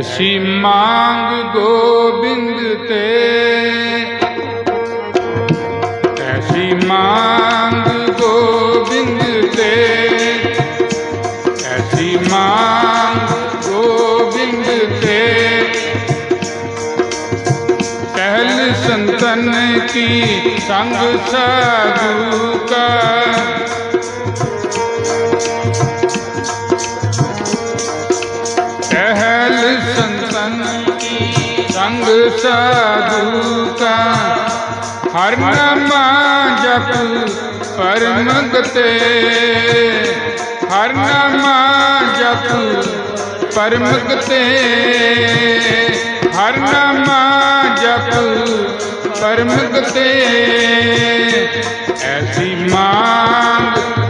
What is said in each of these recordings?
ਐਸੀ ਮੰਗ ਗੋਬਿੰਦ ਤੇ। ਐਸੀ ਮੰਗ ਗੋਬਿੰਦ ਤੇ। ਐਸੀ ਮੰਗ ਗੋਬਿੰਦ ਤੇ। ਕਹਿਲ ਸੰਤਨ ਕੀ ਸੰਗ ਸਾਧੂ ਕਾ। ਸੰਗ ਸਾਧੂ ਕਾ ਹਰ ਨਾਮਾ ਜਪ ਪਰਮ ਗਤੇ ਹਰ ਨਾਮਾ ਜਪ ਪਰਮ ਗਤੇ ਹਰ ਨਾਮਾ ਜਪ ਪਰਮ ਗਤੇ ਐਸੀ ਮਾਂ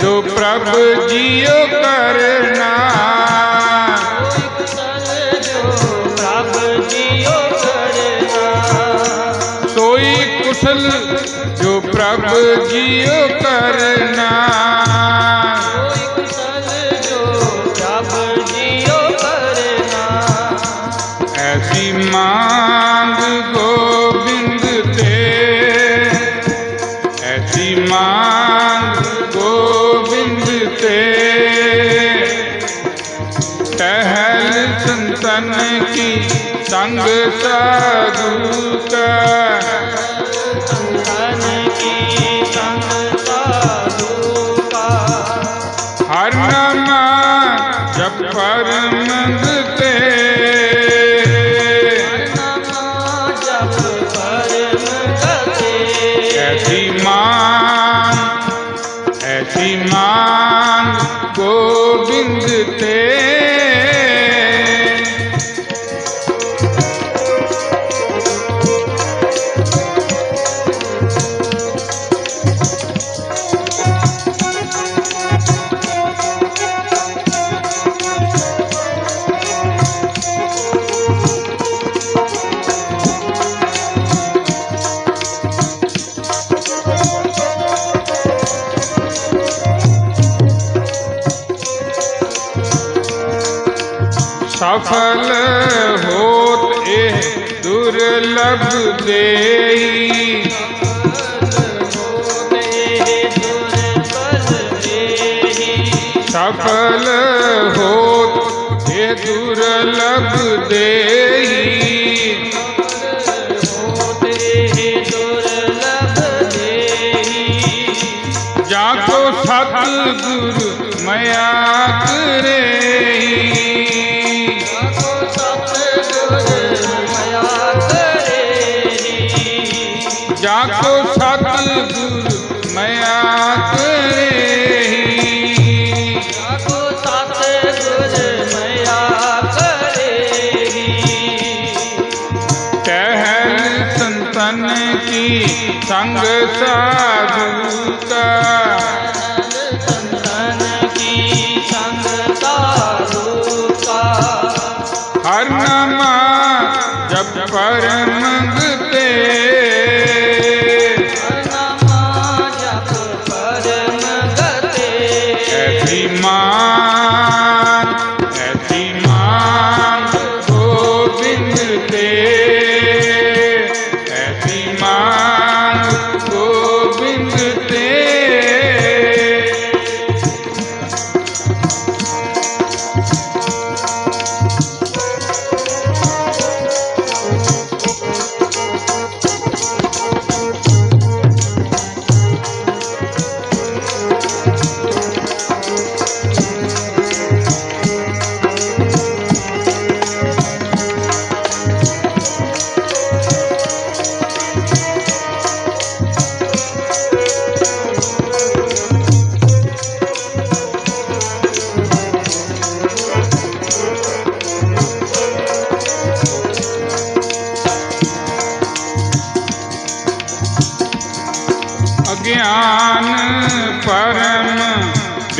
जो प्रभु जियो करना। सोई कुशल जो प्रभु जियो करना। ऐसी माँ ਸੰਗ ਸਦੂਤ सफल होत ए दुर्लभ देई। सफल होत ए दुर्लभ देई। ਸੰਗ ਸਾ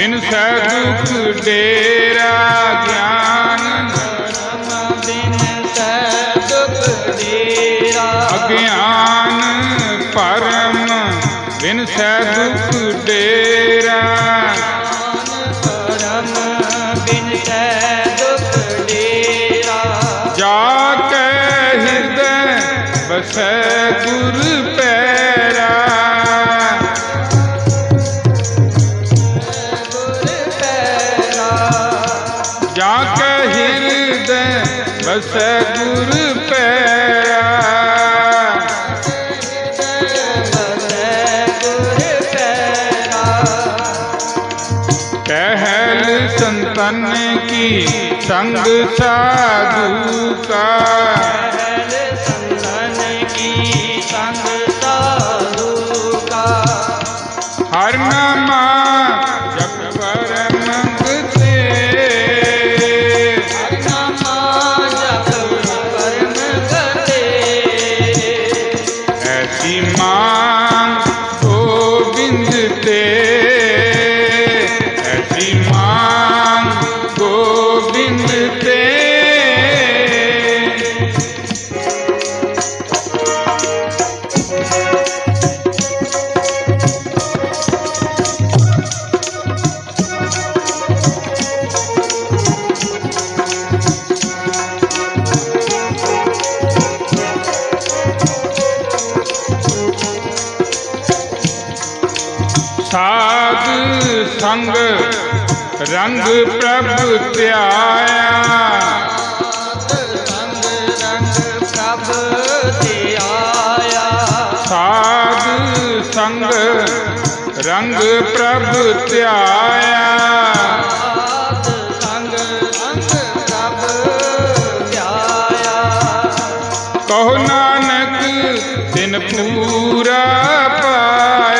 ਬਿਨ ਸਹਿ ਦੁਖ ਡੇਰਾ ਗਿਆਨ ਧਰਮ ਬਿਨ ਸਹਿ ਦੁਖ ਡੇਰਾ ਅਗਿਆਨ ਪਰਮ ਬਿਨ ਡੇਰਾ बस गुर पे टहल संतन की संग साधु का। ਸਾਧ ਸੰਗ ਰੰਗ ਪ੍ਰਭ ਧਿਆਇਆ। ਸਾਧ ਸੰਗ ਰੰਗ ਪ੍ਰਭ ਧਿਆਇਆ। ਕਹੋ ਨਾਨਕ ਤਿਨ ਪੂਰਾ ਪਾਇਆ।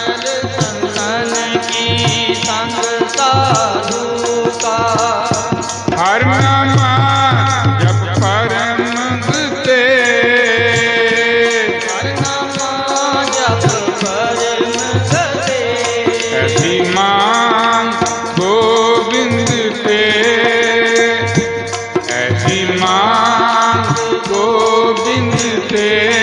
थे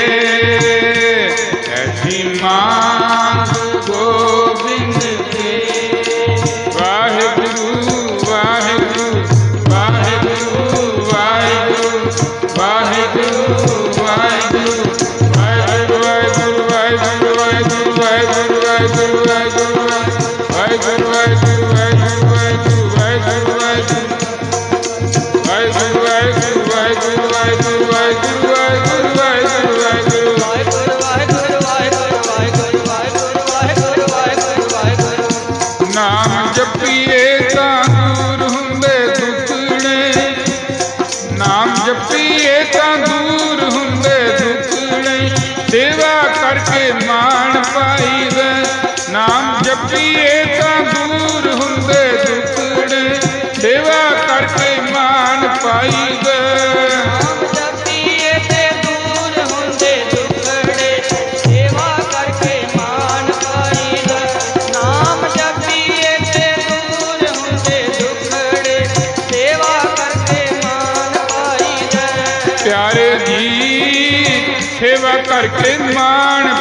ਸੇਵਾ ਕਰਕੇ ਮਾਣ ਪਾਈਵੇ। ਨਾਮ ਜਪੀਏ ਤਾਂ ਦੂਰ ਹੁੰਦੇ ਦੁੱਖੜੇ। ਸੇਵਾ ਕਰਕੇ ਮਾਣ ਪਾਈਵੇ। கட்டின் மான்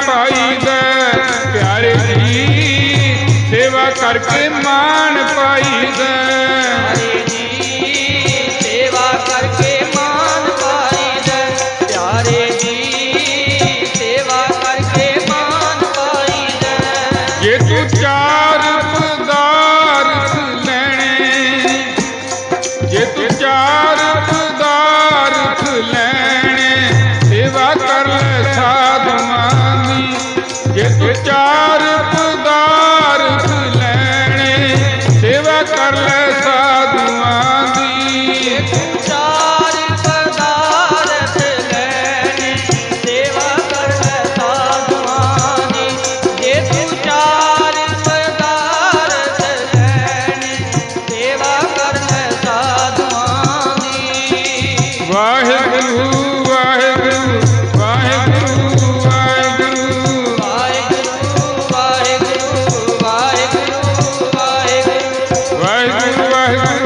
Bye.